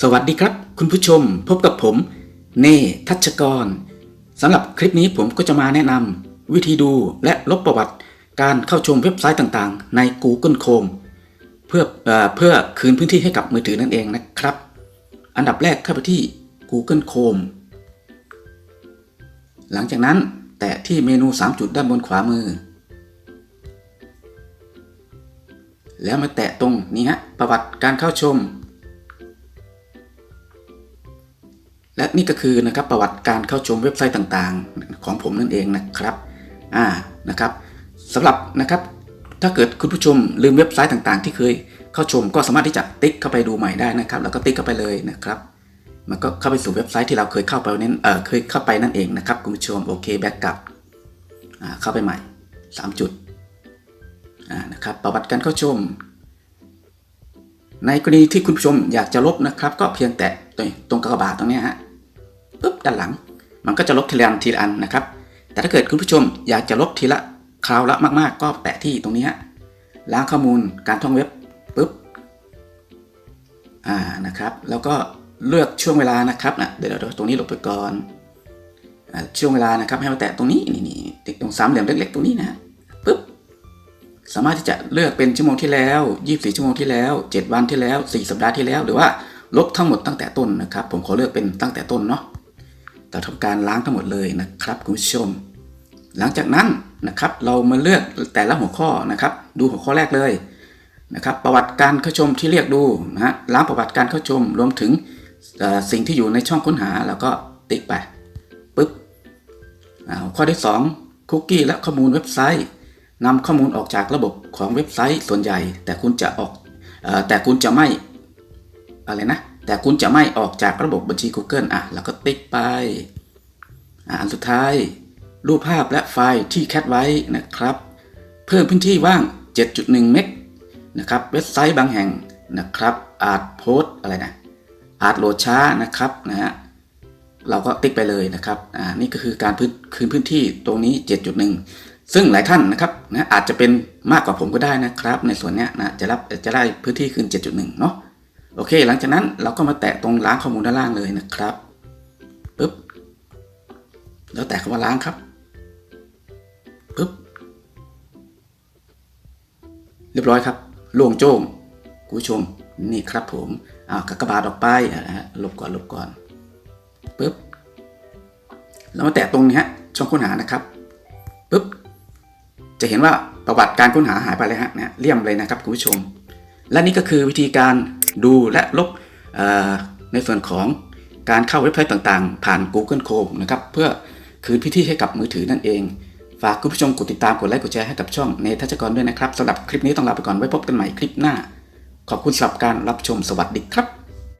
สวัสดีครับ คุณผู้ชมพบกับผม เน่ทัชกรสำหรับคลิปนี้ผมก็จะมาแนะนำวิธีดูและลบประวัติการเข้าชมเว็บไซต์ต่างๆ ใน Google Chrome เพื่อเออเพื่อคืนพื้นที่ให้กับมือถือนั่นเองนะครับ อันดับแรกเข้าไปที่ Google Chrome หลังจากนั้นแตะที่เมนู 3 จุดด้านบนขวามือ แล้วมาแตะตรงนี้ฮะประวัติการเข้าชม และนี่ก็คือนะครับประวัติการเข้าชมเว็บไซต์ต่างๆ ของผมนั่นเองนะครับอ่านะครับสำหรับนะครับถ้าเกิดคุณผู้ชมลืมเว็บไซต์ต่างๆ ที่เคยเข้าชมก็สามารถที่จะติ๊กเข้าไปดูใหม่ได้นะครับ แล้วก็ติ๊กเข้าไปเลยนะครับ มันก็เข้าไปสู่เว็บไซต์ที่เราเคยเข้าไปนั้นเออเคยเข้าไปนั่นเองนะครับคุณผู้ชมโอเคแบ็กกลับอ่าเข้าไปใหม่ 3 จุดอ่านะครับประวัติการเข้าชม ในกรณีที่คุณผู้ชมอยากจะลบนะครับ ก็เพียงแตะตรงกระบาดตรงนี้ฮะปุ๊บด้านหลัง มันก็จะลบทีละอันทีละอันนะครับ แต่ถ้าเกิดคุณผู้ชมอยากจะลบทีละคราวละมากๆ ก็แตะที่ตรงนี้ฮะล้างข้อมูลการท่องเว็บปุ๊บอ่านะครับ แล้วก็เลือกช่วงเวลานะครับนะเดี๋ยวเดี๋ยวตรงนี้ลบไปก่อนช่วงเวลานะครับให้มาแตะตรงนี้นี่นี่ตรงสามเหลี่ยมเล็กๆตรงนี้นะ สามารถที่จะเลือกเป็นชั่วโมงที่แล้ว 24 ชั่วโมงที่แล้ว 7 วันที่แล้ว 4 สัปดาห์ที่แล้ว หรือว่าลบทั้งหมดตั้งแต่ต้นนะครับ ผมขอเลือกเป็นตั้งแต่ต้นเนาะแต่ทำการล้างทั้งหมดเลยนะครับคุณผู้ชม หลังจากนั้นนะครับเรามาเลือกแต่ละหัวข้อนะครับ ดูหัวข้อแรกเลยนะครับ ประวัติการเข้าชมที่เรียกดูนะฮะล้างประวัติการเข้าชมรวมถึงสิ่งที่อยู่ในช่องค้นหาแล้วก็ติ๊กไปปึ๊บอ่าข้อที่ 2 คุกกี้และข้อมูลเว็บไซต์ นำข้อมูลออกจากระบบของเว็บไซต์ส่วนใหญ่ แต่คุณจะออกแต่คุณจะไม่อะไรนะ แต่คุณจะไม่ออกจากระบบบัญชี Google อะ แล้วก็ติ๊กไปอันสุดท้าย รูปภาพและไฟล์ที่แคปไว้นะครับ เพิ่มพื้นที่ว่าง 7.1 เมกนะครับ เว็บไซต์บางแห่งนะครับ อาจโพสอะไรนะ อาจโหลดช้านะครับนะฮะ เราก็ติ๊กไปเลยนะครับ อ่า นี่ก็คือการพื้นคืนพื้นที่ตรงนี้ 7.1 ซึ่งหลายท่านนะครับนะอาจจะเป็นมากกว่าผมก็ได้นะครับ ในส่วนเนี้ยนะจะรับจะได้พื้นที่คืน7.1 เนาะโอเค หลังจากนั้นเราก็มาแตะตรงล้างข้อมูลด้านล่างเลยนะครับปึ๊บแล้วแตะคำว่าล้างครับปึ๊บเรียบร้อยครับโล่งโจ้งคุณผู้ชมนี่ครับผมอ่ากากบาทออกไปอ่าฮะลบก่อนลบก่อนปุ๊บแล้วมาแตะตรงนี้ฮะช่องค้นหานะครับปุ๊บ จะเห็นว่าประวัติการค้นหาหายไปเลยฮะเนี่ยเลี่ยมเลยนะครับคุณผู้ชม และนี่ก็คือวิธีการดูและลบในส่วนของการเข้าเว็บไซต์ต่างๆ ผ่าน Google Chrome นะครับเพื่อคืนพื้นที่ให้กับมือถือนั่นเอง ฝากคุณผู้ชมกดติดตามกดไลค์กดแชร์ให้กับช่องเนทัชกรด้วยนะครับสำหรับคลิปนี้ต้องลาไปก่อนไว้พบกันใหม่คลิปหน้า ขอบคุณสำหรับการรับชมสวัสดีครับ